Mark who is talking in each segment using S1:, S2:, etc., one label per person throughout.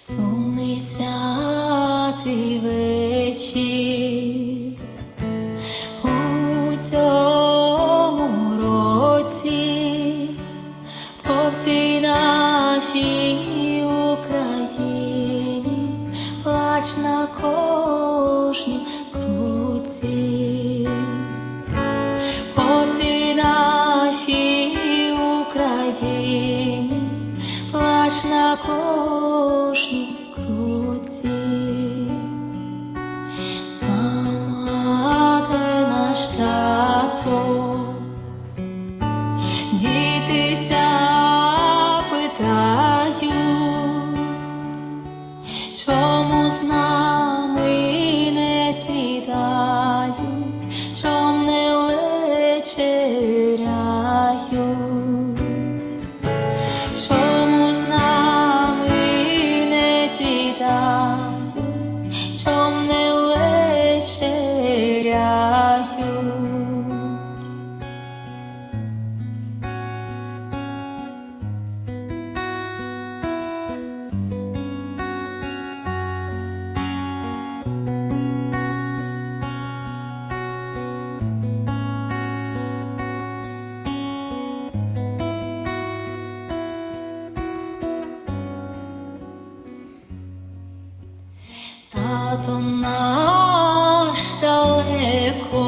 S1: Сумний святий вечір. У цьому році по всій нашій Україні плач на кожнім круці, по всій нашій Україні плач на кожнім 到 Тато наш далеко,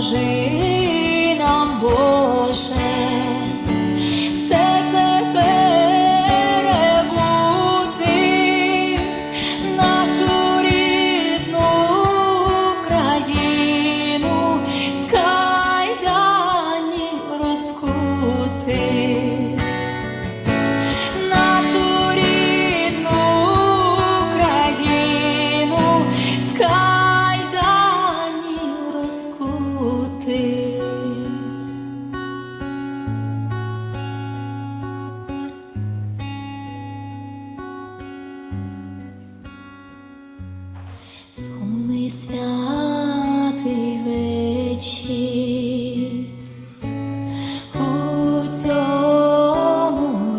S1: longe. Сумний святий вечір.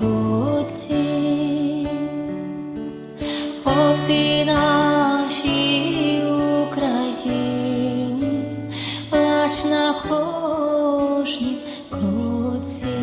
S1: Році по всій нашій Україні на кожній кроці